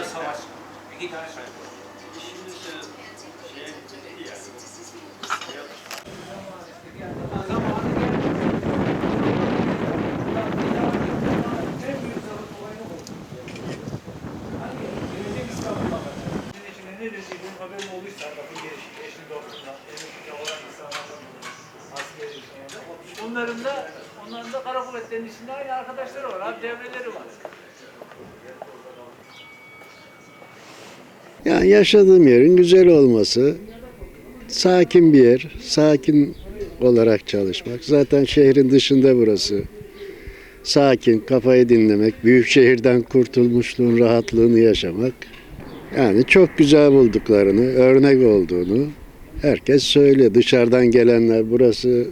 da savaş. İki tane şey, dediğinin haberin olduysa bakın gelişi, eşin dostundan, emekli olan insanlardan askeri. Onların da onların da kara kuvvetlerin içinde aynı arkadaşları var, abi devreleri var. Yani yaşadığım yerin güzel olması, sakin bir yer, sakin olarak çalışmak. Zaten şehrin dışında burası. Sakin, kafayı dinlemek, büyük şehirden kurtulmuşluğun rahatlığını yaşamak. Yani çok güzel bulduklarını, örnek olduğunu herkes söylüyor. Dışarıdan gelenler burası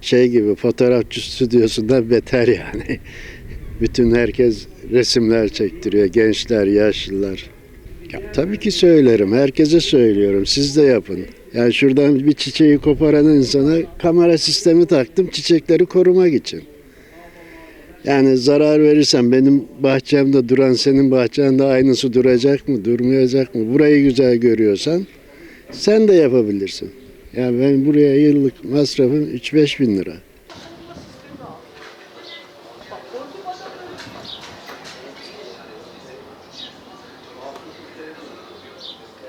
şey gibi fotoğrafçı stüdyosundan beter yani. Bütün herkes resimler çektiriyor, gençler, yaşlılar. Ya, tabii ki söylerim. Herkese söylüyorum. Siz de yapın. Yani şuradan bir çiçeği koparan insana kamera sistemi taktım çiçekleri korumak için. Yani zarar verirsen benim bahçemde duran senin bahçende aynısı duracak mı, durmayacak mı? Burayı güzel görüyorsan sen de yapabilirsin. Yani ben buraya yıllık masrafım 3-5 bin lira.